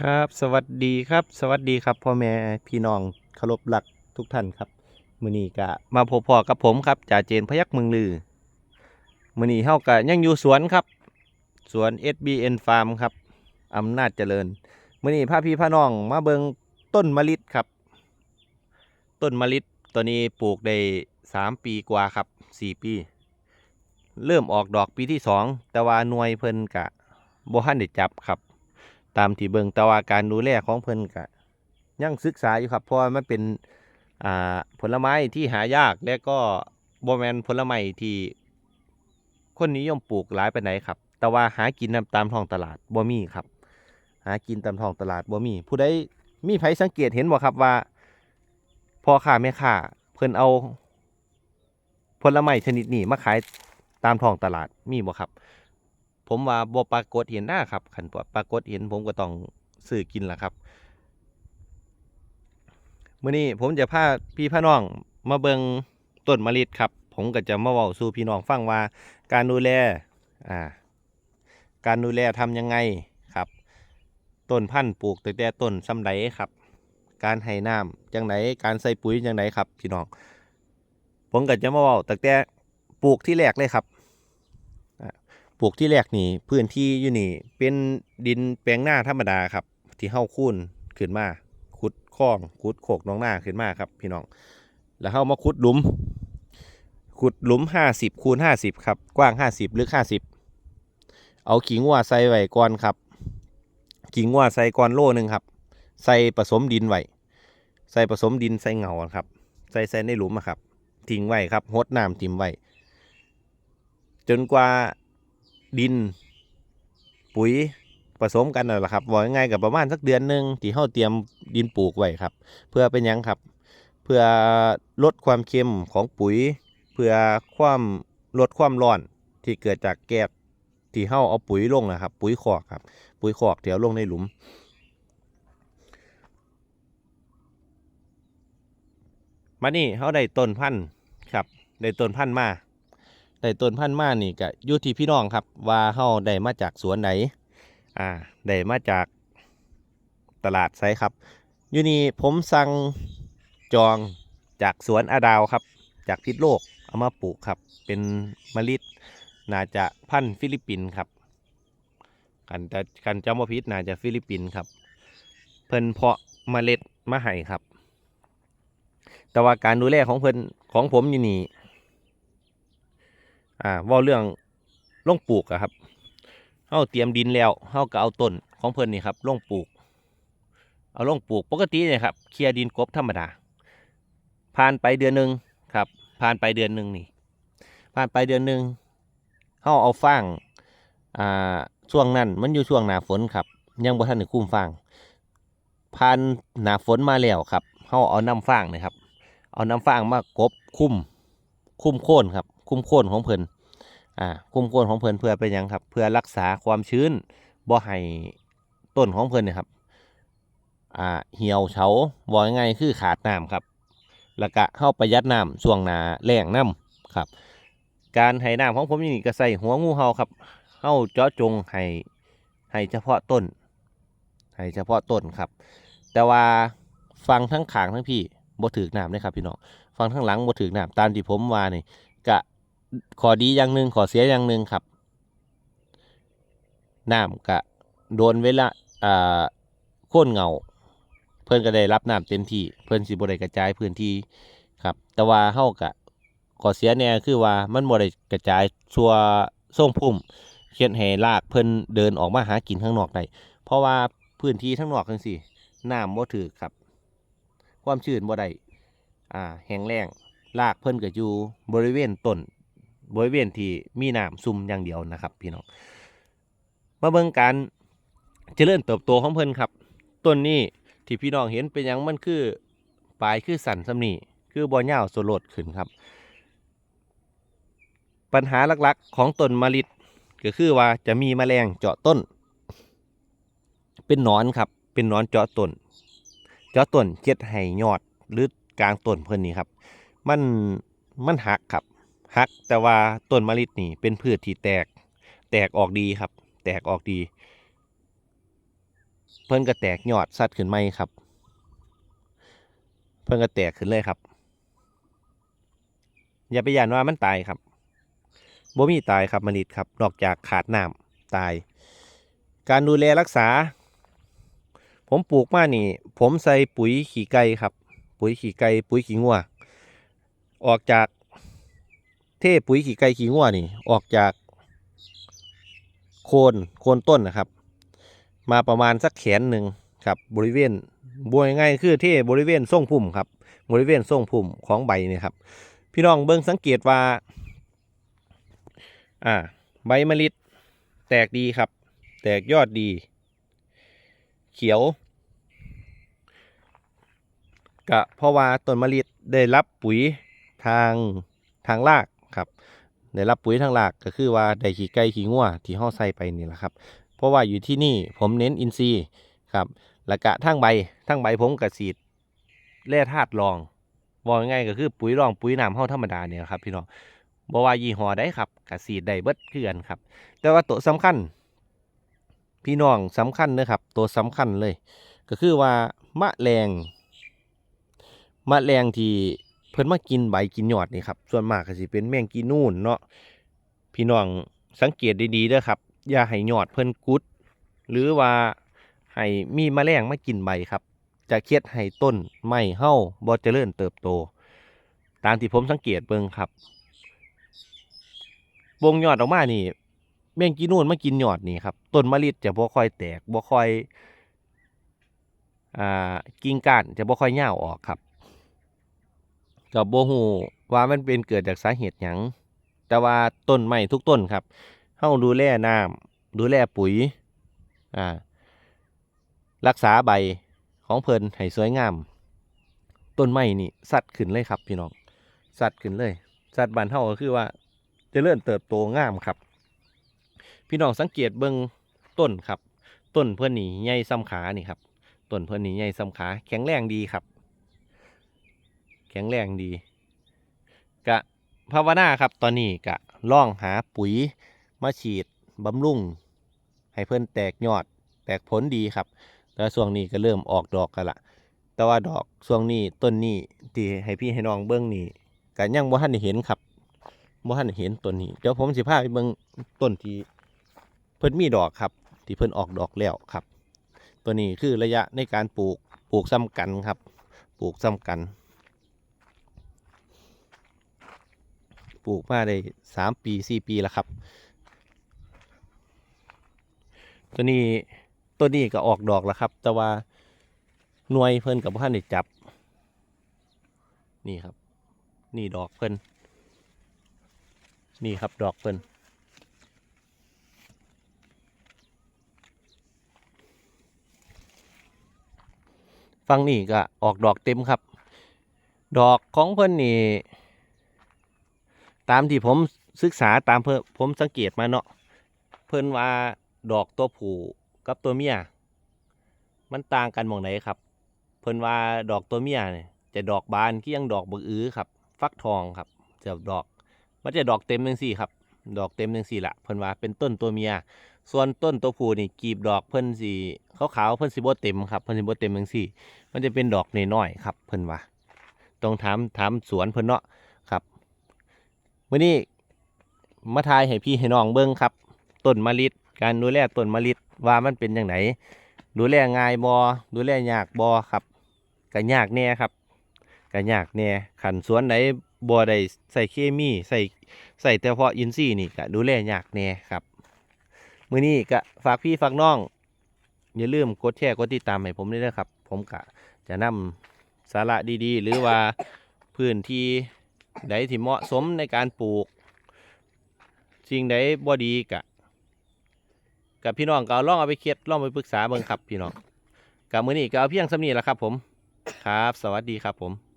ครับสวัสดีครับ สวัสดีครับพ่อแม่พี่น้องเคารพรักทุกท่านครับมือนี้ก็มาพบพอกับผมครับจ่าเจนพยักเมืองลือมือนี้เฮาก็ยังอยู่สวนครับ สวน SBN Farm ครับอำนาจเจริญมือนี้พาพี่พาน้องมาเบิงต้นมะลิครับ ต้นมะลิตัวนี้ปลูกได้สามปีกว่าครับสี่ปี เริ่มออกดอกปีที่สองแต่ว่าหน่วยเพิ่นกะบ่ทันได้จับครับ ตามที่เบิ่งแต่ว่าการดูแลของเพิ่นก็ยังศึกษาอยู่ครับเพราะว่ามันเป็นอ่าผลไม้ที่หายากและก็บ่แมนผลไม้ที่คนนิยมปลูกหลายปานครับ แต่ว่าหากินนตามท้องตลาดบ่มีครับ หากินตามท้องตลาดบ่มี ผู้ใดมีไผสังเกตเห็นบ่ครับว่าพ่อค้าแม่ค้าเพิ่นเอาผลไม้ชนิดนี้มาขายตามท้องตลาดมีบ่ครับ ผมว่าบ่ปรากฏเห็นหน้าครับขันปรากฏเห็นผมก็ต้องซื้อกินล่ะครับมื้อนี้ผมจะพาพี่พาน้องมาเบิงต้นมะลิครับ ผมก็จะมาเว้าสู่พี่น้องฟังว่า การดูแลอ่าการดูแลทำยังไงครับ ต้นพันธุ์ปลูกตั้งแต่ต้นซำใดครับ การให้น้ำจังไดการใส่ปุ๋ยจังไดครับพี่น้องผมก็จะมาเว้าตั้งแต่ปลูกที่แรกเลยครับ ปลูกที่แรกนี่พื้นที่อยู่นี่ เป็นดินแปลงหน้าธรรมดาครับ ที่เฮาคูนขึ้นมาขุดคลองขุดโขกน้องหน้าขึ้นมาครับ พี่น้องแล้วเฮามาขุดหลุม ขุดหลุมห้าสิบคูณห้าสิบครับกว้างห้าสิบลึกห้าสิบเอาขิงวัวใส่ไว้ก่อนครับขิงวัวใส่ก่อนโลหนึ่งครับ ใส่ผสมดินไว้ใส่ผสมดินใส่เงาครับ ใส่ใส่ในหลุมครับทิ้งไว้ครับหดน้ำทิ้มไว้จนกว่า ดิน ปุ๋ยผสมกันนั่นแหละครับว่าง่ายๆกับประมาณสักเดือนหนึ่งที่เราเตรียมดินปลูกไว้ครับ เพื่อเป็นยังครับ เพื่อลดความเค็มของปุ๋ย เพื่อความลดความร้อนที่เกิดจากแก๊สที่เราเอาปุ๋ยลงนะครับ ปุ๋ยขอกครับ ปุ๋ยขอกที่อาลงในหลุม มานี่เขาได้ต้นพันธุ์ครับได้ต้นพันธุ์มา ได้ต้นพันธุ์มานี่ก็อยู่ที่พี่น้องครับ ว่าเฮาได้มาจากสวนไหน อ่าได้มาจากตลาดไซครับอยู่นี่ผมสั่งจองจากสวนอาดาวครับ จากพิษโลกเอามาปลูกครับ เป็นมะลิน่าจะพันธุ์ฟิลิปปินส์ครับกันจะกันจำว่าพิษน่าจะฟิลิปปินส์ครับ เพิ่นเพาะเมล็ดมาให้ครับ แต่ว่าการดูแลของเพิ่นของผมอยู่นี่ อ่าว่าเรื่องลงปลูกอะครับเฮาเตรียมดินแล้วเฮาก็เอาต้นของเพิ่นนี่ครับลงปลูก เอาลงปลูกปกติเนี่ยครับเคลียร์ดินกบธรรมดา ผ่านไปเดือนหนึ่งครับ ผ่านไปเดือนหนึ่งนี่ ผ่านไปเดือนหนึ่งเฮาเอาฟางอ่าช่วงนั้นมันอยู่ช่วงหนาฝนครับ ยังบ่ทันได้คุ้มฟางผ่านหนาฝนมาแล้วครับเฮาเอาน้ำฟางนะครับ เอาน้ำฟางมากบคุ้มคุ้มโค่นครับ คุ้มโค่นของเพิ่นอ่าคุ้มโค่นของเพิ่นเพื่อเป็นยังครับ เพื่อรักษาความชื้นบ่ให้ต้นของเพิ่นเนี่ยครับอ่าเหี่ยวเฉาบ่ง่ายคือขาดน้ำครับแล้วก็เข้าประหยัดน้ำช่วงหนาแล้งน้ำครับ การให้น้ำของผมนี่ก็ใส่หัวงูเห่าครับเฮาเจาะจงให้ให้เฉพาะต้นให้เฉพาะต้นครับ แต่ว่าฟังทั้งขางทั้งพี่บ่ถือน้ำเลยครับพี่น้องฟังข้งหลังบ่ถึกน้ำตามที่ผมว่านี่กะ ขอดีอย่างหนึ่งขอเสียอย่างหนึ่งครับน้ำกะโดนเวลาอ่าโค่นเงา เพิ่อนก็ได้รับน้ำเต็มที่เพิ่อนสิบ่ได้กระจายพื้นที่ครับ แต่ว่าเฮากะขอเสียแน่คือว่ามันบ่ไดกระจายทั่วส่งพุ่มเขียนให้รากเพิ่นเดินออกมาหากินข้างนอกได้เพราะว่าพื้นที่ข้างนอกจังซี่น้ำบ่ถึกครับ ความชื้นบ่ได้อ่าแห้งแล้งรากเพิ่นก็อยู่บริเวณต้น บริเวณที่มีน้ำซุ่มอย่างเดียวนะครับพี่น้องมาเบิ่งการเจริญเติบโตของเพิ่นครับต้นนี้ที่พี่น้องเห็นเป็นหยังมันคือปลายคือสันสำนีคือบ่ยาวโซโลดขึ้นครับ ปัญหาหลักๆของต้นมะลิก็คือว่าจะมีแมลงเจาะต้น เป็นหนอนครับเป็นหนอนเจาะต้น เจาะต้นเจ็ดให้ยอดหรือกลางต้นเพิ่นนี่ครับ มันมันหักครับ หักแต่ว่าต้นมะลินี่ เป็นพืชที่แตก แตกออกดีครับ แตกออกดี เพิ่นก็แตกยอดสัดขึ้นไหมครับ เพิ่นก็แตกขึ้นเลยครับ อย่าไปย่านว่ามันตายครับบ่มีตายครับมะลิดครับ นอกจากขาดน้ำตาย การดูแลรักษา ผมปลูกมานี่ ผมใส่ปุ๋ยขี้ไก่ครับ ปุ๋ยขี้ไก่ปุ๋ยขี้งัวออกจาก เทปุ๋ยขี้ไก่ขี้งัวนี่ออกจากโคนโคนต้นนะครับ มาประมาณสักแขนหนึ่งครับบริเวณบวยง่ายคือเทบริเวณทรงพุ่มครับบริเวณทรงพุ่มของใบเนี่ยครับ พี่น้องเบิ่งสังเกตว่า อ่า ใบมะลิดแตกดีครับ แตกยอดดี เขียวกะเพราะว่าต้นมะลิดได้รับปุ๋ยทางทางราก ครับได้รับปุ๋ยทางรากก็คือว่าได้ขี้ไก่ขี้งัวที่ห่อใส่ไปนี่แหละครับ เพราะว่าอยู่ที่นี่ผมเน้นอินทรีย์ครับแล้วก็ทั้งใบทั้งใบผมกระสีดแร่ธาตุรองบอกง่ายก็คือปุ๋ยรองปุ๋ยน้ำเฮาธรรมดาเนี่ยครับพี่น้องบ่ว่ายี่ห้อใดครับกระสีดได้เบิดเคือนครับ แต่ว่าตัวสำคัญ พี่น้องสำคัญนะครับ ตัวสำคัญเลย ก็คือว่ามะแรงมะแรงที่ เพิ่นมากินใบกินยอดนี่ครับ ส่วนมากก็สิเป็นแมงกีนูนเนาะพี่น้องสังเกตดีๆเด้อครับ อย่าให้ยอดเพิ่นกุด หรือว่าให้มีแมลงมากินใบครับ จะเครียดให้ต้นไม้เห่าบ่เจริญเติบโต ตามที่ผมสังเกตเบิ่งครับ วงยอดออกมานี่แมงกีนูนมากินยอดนี่ครับต้นมะลิจะบ่ค่อยแตกบ่ค่อยอ่ากิ่งก้านจะบ่ค่อยเหี่ยวออกครับ กับโบ่ฮู้ว่ามันเป็นเกิดจากสาเหตุหยังแต่ว่าต้นไม้ทุกต้นครับเฮาดูแลน้ำดูแลปุ๋ยอ่ารักษาใบของเพลินให้สวยงาม ต้นไม้นี่สัดขึ้นเลยครับพี่น้องสัดขึ้นเลย สัดบ้านเฮาก็คือว่าจะเริญเติบโตงามครับ พี่น้องสังเกตเบิ่งต้นครับ ต้นเพื่อนนี่ใหญ่ซ้ำขานี่ครับต้นเพื่อนนี่ใหญ่ซ้ำขาแข็งแรงดีครับ แข็งแรงดี กะภาวนาครับตอนนี้กะล่องหาปุ๋ยมาฉีดบำรุง ให้เพื่อนแตกยอด แตกผลดีครับ แต่ช่วงนี้ก็เริ่มออกดอกกันละแต่ว่าดอกช่วงนี้ต้นนี้ที่ให้พี่ให้น้องเบิ้งนี่ก็ยังบ่ทันเห็นครับบ่ทันเห็นต้นนี้เดี๋ยวผมสิพาไปเบิ่งต้นที่เพิ่นมีดอกครับ ที่เพิ่นออกดอกแล้วครับ ตัวนี้คือระยะในการปลูกปลูกซ้ำกันครับ ปลูกซ้ำกัน ปลูกมาได้สามปีสี่ปีแล้วครับ ตัวนี้ตัวนี้ก็ออกดอกแล้วครับ แต่ว่าหน่วยเพิ่นกับท่านได้จับ นี่ครับ นี่ดอกเพิ่นนี่ครับดอกเพิ่นฟังนี่ก็ออกดอกเต็มครับ ดอกของเพิ่นนี่ ตามที่ผมศึกษาตามเพิ่นผมสังเกตมาเนาะเพิ่นว่าดอกตัวผู้กับตัวเมียมันต่างกันมองไหนครับ เพิ่นว่าดอกตัวเมียเนี่ยจะดอกบานที่ยังดอกบักอื้อครับ ฟักทองครับจะดอกมันจะดอกเต็มจังซี่ครับ ดอกเต็มจังซี่ละเพิ่นว่าเป็นต้นตัวเมีย ส่วนต้นตัวผู้นี่กีบดอกเพิ่นสีขาวๆเพิ่นสิบ่เต็มครับเพิ่นสิบ่เต็มจังซี่ มันจะเป็นดอกน้อยๆครับ เพิ่นว่าต้องถามถามสวนเพิ่นเนาะ มื้อนี้มาทายให้พี่ให้น้องเบิ่งครับต้นมะลิการดูแลต้นมะลิว่ามันเป็นจังไดดูแลง่ายบ่ดูแลยากบ่ครับก็ยากแน่ครับก็ยากแน่ขันสวนไหนบ่ได้ใส่เคมีใส่ใส่แต่เพาะอินทรีย์นี่ก็ดูแลยากแน่ครับมื้อนี้ก็ฝากพี่ฝากน้อง อย่าลืมกดแชร์กดติดตามให้ผมด้วยนะครับ ผมกะจะนำสาระดีๆ หรือว่าพื้นที่ ใดที่เหมาะสมในการปลูก สิ่งใดบ่ดีกะกับพี่น้องก็เอาลองเอาไปเคียดลองไปปรึกษาเบิ่งครับพี่น้องกับมื้อนี้ก็เอาเพียงสำนี้ละครับ ผม ครับ สวัสดีครับผม